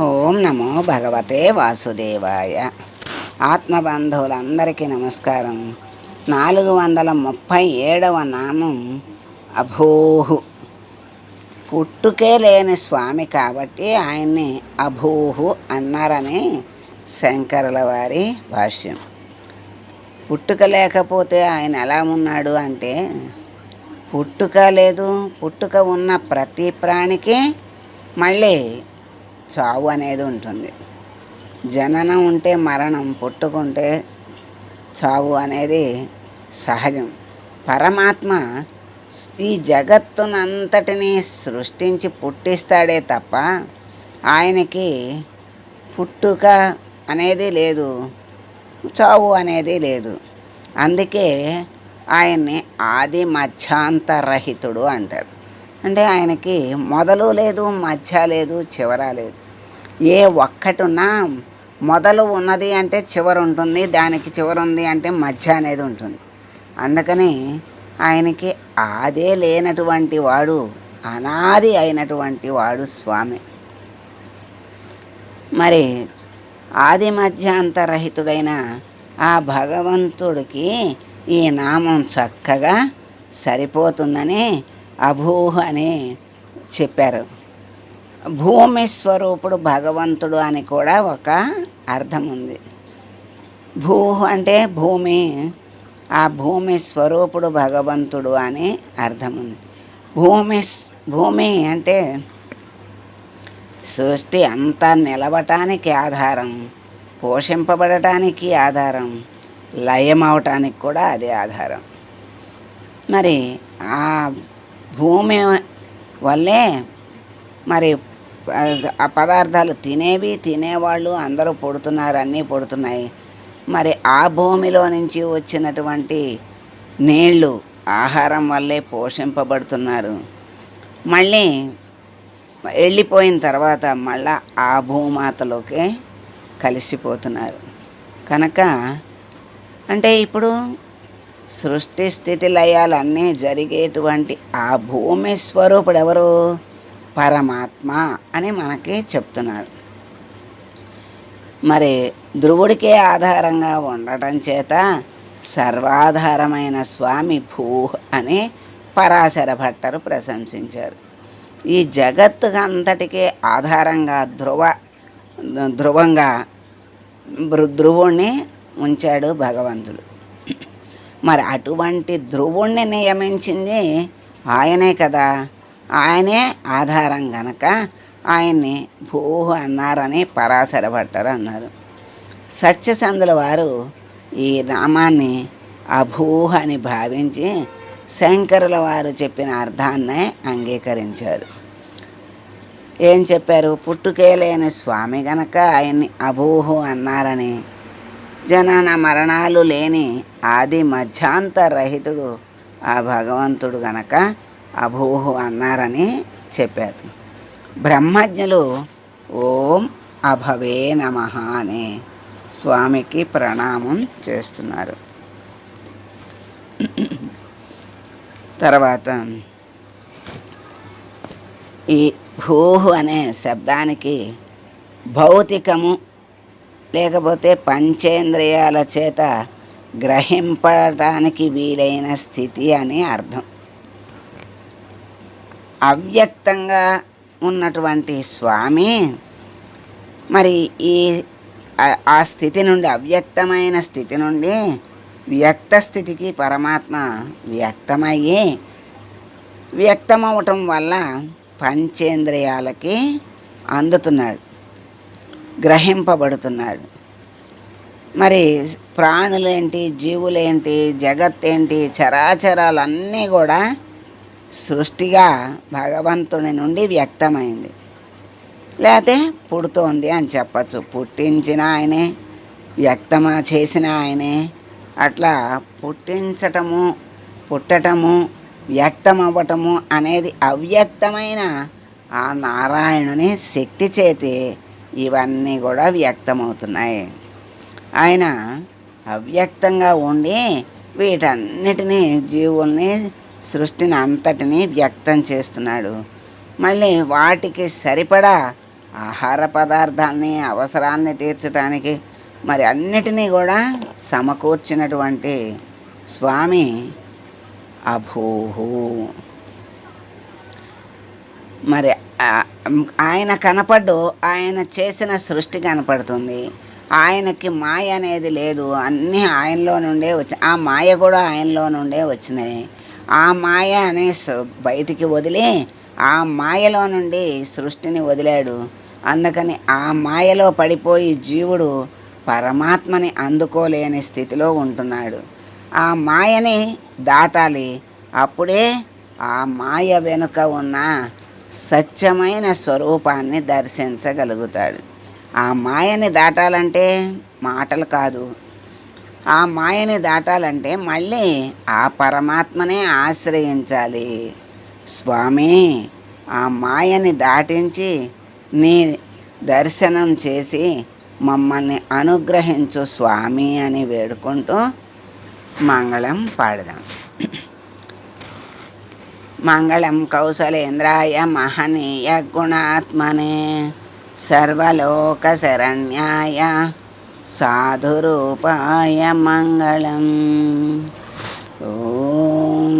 ఓం నమో భగవతే వాసుదేవాయ. ఆత్మబంధువులందరికీ నమస్కారం. నాలుగు వందల ముప్పై ఏడవ నామం అభోహు. పుట్టుకే లేని స్వామి కాబట్టి ఆయన్ని అభోహు అన్నారని శంకరుల వారి భాష్యం. పుట్టుక లేకపోతే ఆయన ఎలా ఉన్నాడు అంటే పుట్టుక లేదు పుట్టుక ఉన్న ప్రతి ప్రాణికి మళ్ళీ చావు అనేది ఉంటుంది. జననం ఉంటే మరణం పుట్టుకుంటే చావు అనేది సహజం. పరమాత్మ ఈ జగత్తునంతటిని సృష్టించి పుట్టిస్తాడే తప్ప ఆయనకి పుట్టుక అనేది లేదు చావు అనేది లేదు. అందుకే ఆయన్ని ఆది మధ్యాంతరహితుడు అంటారు. అంటే ఆయనకి మొదలు లేదు మధ్య లేదు చివర లేదు. ఏ ఒక్కటున్నా మొదలు ఉన్నది అంటే చివరి ఉంటుంది దానికి చివరి ఉంది అంటే మధ్య అనేది ఉంటుంది. అందుకని ఆయనకి ఆదే లేనటువంటి వాడు అనాది అయినటువంటి వాడు స్వామి. మరి ఆది మధ్యాంతరహితుడైన ఆ భగవంతుడికి ఈ నామం చక్కగా సరిపోతుందని అభూహ అని చెప్పారు. భూమి స్వరూపుడు భగవంతుడు అని కూడా ఒక అర్థం ఉంది. భూ అంటే భూమి ఆ భూమి స్వరూపుడు భగవంతుడు అని అర్థం ఉంది. భూమి భూమి అంటే సృష్టి అంతా నిలవటానికి ఆధారం పోషింపబడటానికి ఆధారం లయమవటానికి కూడా అదే ఆధారం. మరి ఆ భూమి వల్లే మరి ఆ పదార్థాలు తినేవి తినేవాళ్ళు అందరూ పుడుతున్నారు అన్నీ పుడుతున్నాయి. మరి ఆ భూమిలో నుంచి వచ్చినటువంటి నీళ్ళు ఆహారం వల్లే పోషింపబడుతున్నారు. మళ్ళీ వెళ్ళిపోయిన తర్వాత మళ్ళా ఆ భూమాతలోకే కలిసిపోతున్నారు. కనుక అంటే ఇప్పుడు సృష్టి స్థితి లయాలన్నీ జరిగేటువంటి ఆ భూమి స్వరూపుడు ఎవరు? పరమాత్మ అని మనకి చెప్తున్నాడు మరి ధ్రువుడికే ఆధారంగా ఉండటం చేత సర్వాధారమైన స్వామి భూ అని పరాశర భట్టరు ప్రశంసించారు. ఈ జగత్తు అంతటికీ ఆధారంగా ధ్రువ ధ్రువంగా ధ్రువుణ్ణి ఉంచాడు భగవంతుడు. మరి అటువంటి ధ్రువుణ్ణి నియమించింది ఆయనే కదా. ఆయనే ఆధారం గనక ఆయన్ని భూ అన్నారని పరాశర భట్టరు అన్నారు. సత్యసంధుల వారు ఈ నామాన్ని అభూహ అని భావించి శంకరుల వారు చెప్పిన అర్థాన్నే అంగీకరించారు. ఏం చెప్పారు? పుట్టుకే లేని స్వామి గనక ఆయన్ని అభూహు అన్నారని జనన మరణాలు లేని ఆది మధ్యాంతరహితుడు ఆ భగవంతుడు గనక అభూహు అన్నారని చెప్పారు. బ్రహ్మజ్ఞులు ఓం అభవే నమ అని స్వామికి ప్రణామం చేస్తున్నారు. తర్వాత ఈ భూహు అనే శబ్దానికి భౌతికము లేకపోతే పంచేంద్రియాల చేత గ్రహింపటానికి వీలైన స్థితి అని అర్థం. అవ్యక్తంగా ఉన్నటువంటి స్వామి. మరి ఈ ఆ- స్థితి నుండి అవ్యక్తమైన స్థితి నుండి వ్యక్త స్థితికి పరమాత్మ వ్యక్తమయ్యి వ్యక్తమవటం వల్ల పంచేంద్రియాలకి అందుతున్నాడు గ్రహింపబడుతున్నాడు. మరి ప్రాణులేంటి జీవులేంటి జగత్ ఏంటి చరాచరాలన్నీ కూడా సృష్టిగా భగవంతుని నుండి వ్యక్తమైంది. లేకపోతే పుడుతోంది అని చెప్పచ్చు. పుట్టించిన ఆయనే వ్యక్తమ చేసిన ఆయనే. అట్లా పుట్టించటము పుట్టటము వ్యక్తమవ్వటము అనేది అవ్యక్తమైన ఆ నారాయణుని శక్తి చేతి ఇవన్నీ కూడా వ్యక్తమవుతున్నాయి. ఆయన అవ్యక్తంగా ఉండి వీటన్నిటినీ జీవుల్ని సృష్టిని అంతటినీ వ్యక్తం చేస్తున్నాడు. మళ్ళీ వాటికి సరిపడా ఆహార పదార్థాలని అవసరాన్ని తీర్చడానికి మరి అన్నిటినీ కూడా సమకూర్చినటువంటి స్వామి అభూహు. మరి ఆయన కనపడ్డు ఆయన చేసిన సృష్టి కనపడుతుంది. ఆయనకి మాయ అనేది లేదు. అన్నీ ఆయనలో నుండే వచ్చి ఆ మాయ కూడా ఆయనలో నుండే వచ్చినాయి. ఆ మాయ అనే బయటికి వదిలి ఆ మాయలో నుండి సృష్టిని వదిలాడు. అందుకని ఆ మాయలో పడిపోయి జీవుడు పరమాత్మని అందుకోలేని స్థితిలో ఉంటున్నాడు. ఆ మాయని దాటాలి. అప్పుడే ఆ మాయ వెనుక ఉన్న సత్యమైన స్వరూపాన్ని దర్శించగలుగుతాడు. ఆ మాయని దాటాలంటే మాటలు కాదు ఆ మాయని దాటాలంటే మళ్ళీ ఆ పరమాత్మనే ఆశ్రయించాలి. స్వామి ఆ మాయని దాటించి నీ దర్శనం చేసి మమ్మల్ని అనుగ్రహించు స్వామి అని వేడుకుంటూ మంగళం పాడదాం. మంగళం కౌశలేంద్రాయ మహనీయ గుణాత్మనే సర్వలోక శరణ్యాయ సాధురూపాయ మంగళం. ఓం